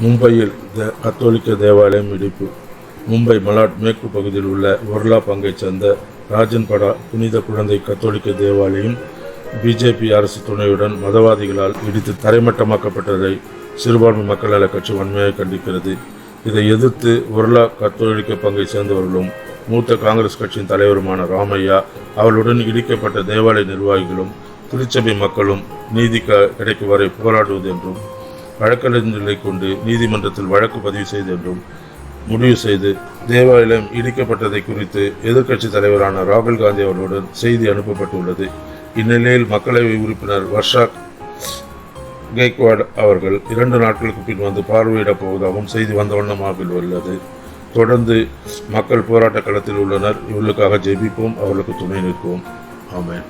மும்பையில் த- கத்தோலிக்க தேவாலயம் இடிப்பு. மும்பை மலாட் மேற்கு பகுதியில் உள்ள ஒர்லா பங்கைச் சேர்ந்த ராஜன்படா புனித குழந்தை கத்தோலிக்க தேவாலயம் பிஜேபி அரசு துணையுடன் மதவாதிகளால் இடித்து தரைமட்டமாக்கப்பட்டதை சிறுபான்மை மக்கள் நல கட்சி வன்மையாக கண்டிக்கிறது. இதை எதிர்த்து ஒர்லா கத்தோலிக்க பங்கை சேர்ந்தவர்களும் மூத்த காங்கிரஸ் கட்சியின் தலைவருமான ராமையா அவளுடன் இடிக்கப்பட்ட தேவாலய நிர்வாகிகளும் திருச்சபை மக்களும் நீதி க- கிடைக்கும் வரை போராடுவது என்றும் வழக்கறிஞர்களை கொண்டு நீதிமன்றத்தில் வழக்கு பதிவு செய்து என்றும் முடிவு செய்து தேவாலயம் இடிக்கப்பட்டதை குறித்து எதிர்க்கட்சி தலைவரான ராகுல் காந்தி அவர்களுடன் செய்தி அனுப்பப்பட்டுள்ளது. இந்நிலையில் மக்களவை உறுப்பினர் வர்ஷா கெய்க்வாட் அவர்கள் இரண்டு நாட்களுக்கு பின் வந்து பார்வையிடப் போவதாகவும் செய்தி வந்த வண்ணமாக உள்ளது. தொடர்ந்து மக்கள் போராட்ட களத்தில் உள்ளனர். இவர்களுக்காக ஜெபிப்போம். அவர்களுக்கு துணை நிற்போம். ஆமேன்.